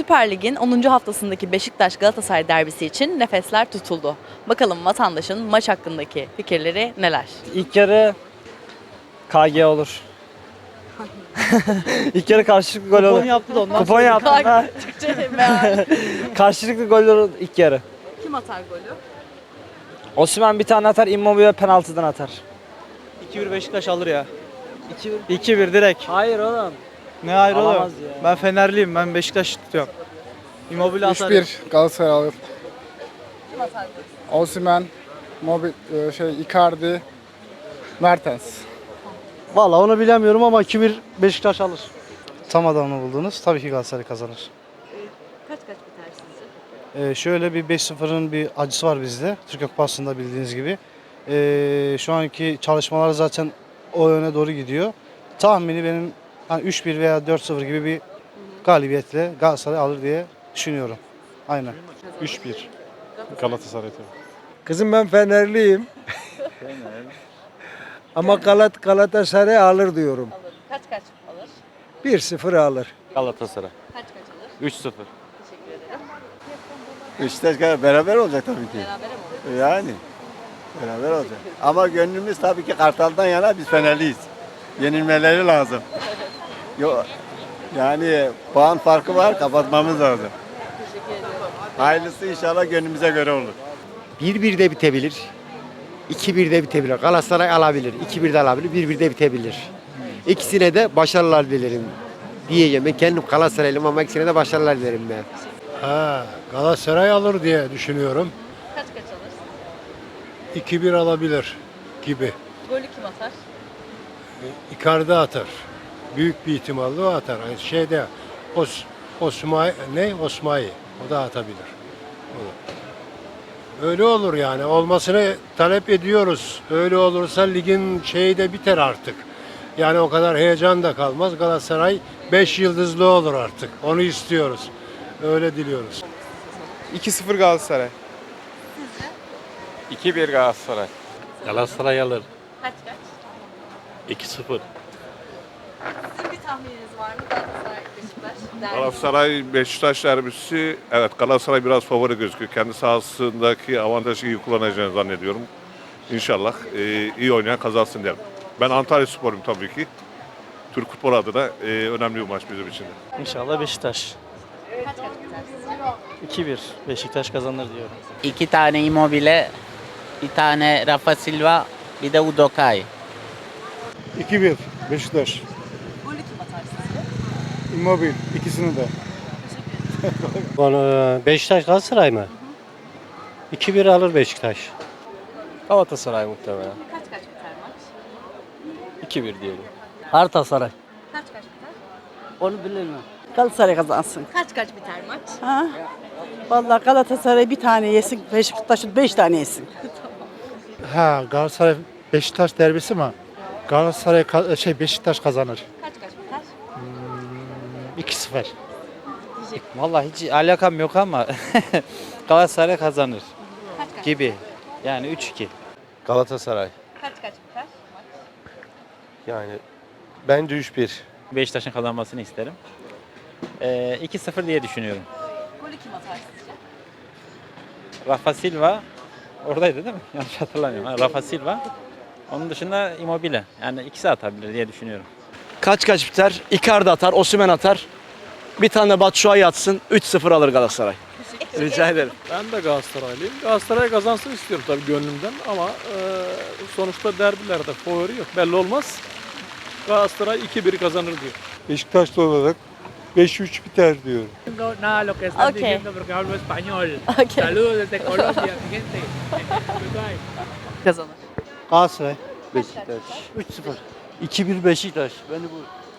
Süper Lig'in 10. haftasındaki Beşiktaş Galatasaray derbisi için nefesler tutuldu. Bakalım vatandaşın maç hakkındaki fikirleri neler? İlk yarı KG olur. İlk yarı karşılıklı gol olur. Kupon yaptı da ondan Kupon yaptı. ha. Türkçe. Karşılıklı gol olur ilk yarı. Kim atar golü? Osman bir tane atar, Immobile penaltıdan atar. 2-1 Beşiktaş alır ya. 2-1. 2-1 direkt. Hayır oğlum. Ne ayrı Alamaz oğlum? ya. Ben Fenerliyim. Ben Beşiktaş tutuyorum. Immobile atar. 3-1 Galatasaray alır. Kim atar? Osimhen, Mobil, e, şey Icardi, Mertens. Valla onu bilemiyorum ama 2-1 Beşiktaş alır. Tam adamını buldunuz. Tabii ki Galatasaray kazanır. Kaç kaç biter sizce? Ee, şöyle bir 5-0'ın bir acısı var bizde. Türkiye Kupası'nda bildiğiniz gibi. Ee, şu anki çalışmalar zaten o yöne doğru gidiyor. Tahmini benim hani 3-1 veya 4-0 gibi bir galibiyetle Galatasaray alır diye düşünüyorum. Aynen. 3-1 Galatasaray tabii. Kızım ben Fenerliyim. Ama Galat Galatasaray alır diyorum. Alır. Kaç kaç alır? 1-0 alır. Galatasaray Kaç kaç alır? 3-0. Teşekkür ederim. Beşiktaş kadar beraber olacak tabii ki. Beraber mi olur? Yani beraber olacak. Ama gönlümüz tabii ki Kartal'dan yana biz Fenerliyiz. Yenilmeleri lazım. Yo, yani puan farkı var kapatmamız lazım. Hayırlısı inşallah gönlümüze göre olur. 1-1 de bitebilir. 2-1 de bitebilir. Galatasaray alabilir. 2-1 de alabilir. 1-1 de bitebilir. İkisine de başarılar dilerim. Diyeceğim. Ben kendim Galatasaraylıyım ama ikisine de başarılar dilerim ben. Ha, Galatasaray alır diye düşünüyorum. Kaç kaç alır? 2-1 alabilir gibi. Golü kim atar? Icardi atar. Büyük bir ihtimalle o atar. Yani şeyde Os, Osmay ne? Osmay. O da atabilir. O da. Öyle olur yani. Olmasını talep ediyoruz. Öyle olursa ligin şeyi de biter artık. Yani o kadar heyecan da kalmaz. Galatasaray 5 yıldızlı olur artık. Onu istiyoruz. Öyle diliyoruz. 2-0 Galatasaray. 2-1 Galatasaray. Galatasaray alır. Kaç kaç? 2-0. Sizin bir tahmininiz var mı Galatasaray Beşiktaş derbisi? Galatasaray Beşiktaş derbisi evet Galatasaray biraz favori gözüküyor. Kendi sahasındaki avantajı iyi kullanacağını zannediyorum. İnşallah e, iyi oynayan kazansın derim. Ben Antalya Spor'um tabii ki. Türk futbol adına e, önemli bir maç bizim için. de. İnşallah Beşiktaş. Kaç kaç biter sizce? 2-1 Beşiktaş kazanır diyorum. İki tane Immobile, bir tane Rafa Silva, bir de Udokai. 2-1 Beşiktaş. Golü kim atar sizce? Immobile ikisini de. Beşiktaş Galatasaray mı? 2-1 alır Beşiktaş. Galatasaray muhtemelen. Kaç kaç biter maç? 2-1 diyelim. Galatasaray. Kaç kaç biter? Onu bilmiyorum. Galatasaray kazansın. Kaç kaç biter maç? Ha? Vallahi Galatasaray bir tane yesin, Beşiktaş'ın beş tane yesin. Ha Galatasaray Beşiktaş derbisi mi? Galatasaray ka- şey Beşiktaş kazanır. Kaç kaç biter? 2-0. Vallahi hiç alakam yok ama Galatasaray kazanır Kaç kaç? gibi. Yani 3-2. Galatasaray. Kaç kaç biter? Yani bence 3-1. Beşiktaş'ın kazanmasını isterim. Ee, 2-0 diye düşünüyorum. Golü kim atar sizce? Rafa Silva oradaydı değil mi? Yanlış hatırlamıyorum. Ha, Rafa Silva. Onun dışında Immobile. Yani ikisi atabilir diye düşünüyorum. Kaç kaç biter? Icardi atar, Osimhen atar. Bir tane Batshuayi atsın. 3-0 alır Galatasaray. Rica ederim. Ben de Galatasaraylıyım. Galatasaray kazansın istiyorum tabii gönlümden ama e, sonuçta derbilerde favori yok. Belli olmaz. Galatasaray 2-1 kazanır diyor. Beşiktaşlı olarak 5-3 biter diyorum. Nada lo que están diciendo porque hablo español. Okay. Saludos desde Colombia, mi gente. Kazanır. Galatasaray. Beşiktaş. 3-0. 2-1 Beşiktaş. Beni bu